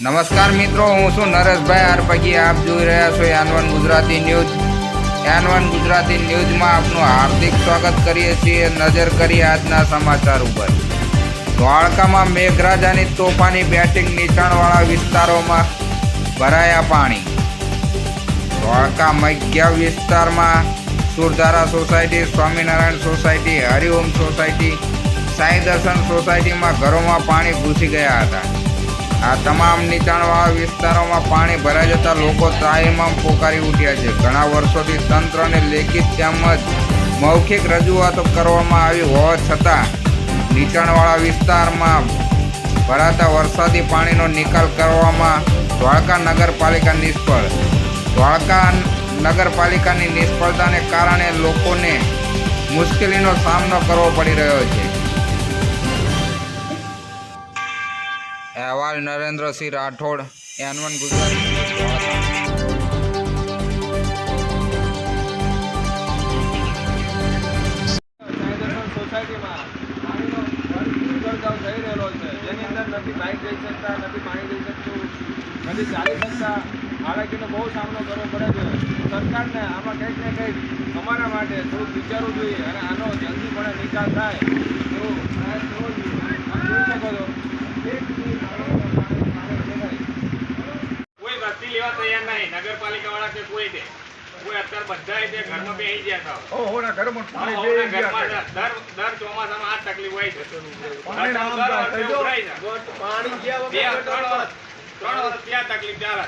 નમસ્કાર મિત્રો, હું છું નરેશભાઈ આરપગી. આપ જોઈ રહ્યા છો N one Gujarati news. N one Gujarati ન્યૂઝમાં આપનું હાર્દિક સ્વાગત કરીએ છીએ નજર કરીએ આજના સમાચાર ઉપર. દ્વારકામાં મેઘરાજાની તોફાની બેટિંગ નીચાણવાળા વિસ્તારોમાં ભરાયા પાણી. દ્વારકા મૈગ્યા વિસ્તારમાં Surdhara society, Swaminarayan society, Hariom society, Sai Darshan સોસાયટીમાં ઘરોમાં પાણી ઘૂસી ગયા હતા. આ તમામ નીચાણવાળા વિસ્તારોમાં પાણી ભરાઈ જતા લોકો ત્રાહીમામ પોકારી ઉઠ્યા છે. ઘણા વર્ષોથી તંત્રને લેખિત તેમજ મૌખિક રજૂઆતો કરવામાં આવી હોવા છતાં નીચાણવાળા વિસ્તારમાં ભરાતા વરસાદી પાણીનો નિકાલ કરવામાં દ્વારકા નગરપાલિકા નિષ્ફળ. દ્વારકા નગરપાલિકાની નિષ્ફળતાને કારણે લોકોને મુશ્કેલીનો સામનો કરવો પડી રહ્યો છે. અહેવાલ નરેન્દ્રસિંહ રાઠોડ, એન વન ગુજરાતી. નથી બાઇક જઈ શકતા નથી પાણી જઈ શકતું નથી ચાલી શકતા હાલાકીનો બહુ સામનો કરવો પડે છે સરકારને આમાં કંઈક ને કંઈક અમારા માટે થોડુંક વિચારવું જોઈએ અને આનો જલ્દીપણે નિકાલ થાય એવો પ્રયાસ કરવો જોઈએ આપ જોઈ શકો છો એક મિનિટ પાણી પાણી દેખાય કોઈ વસ્તી લેવા તૈયાર નહીં. નગરપાલિકા વાળા કે કોઈ દે કોઈ અત્યારે બધા તે ઘરમાં બેસી ગયા હતા ઓહોના ઘરમાં હવના ઘરમાં દર દર ચોમાસામાં આ તકલીફ હોય છે. પાણી. પાણી ગયા વગર ત્રણ વર્ષ ત્રણ વર્ષ ત્યાં તકલીફ ચાલે.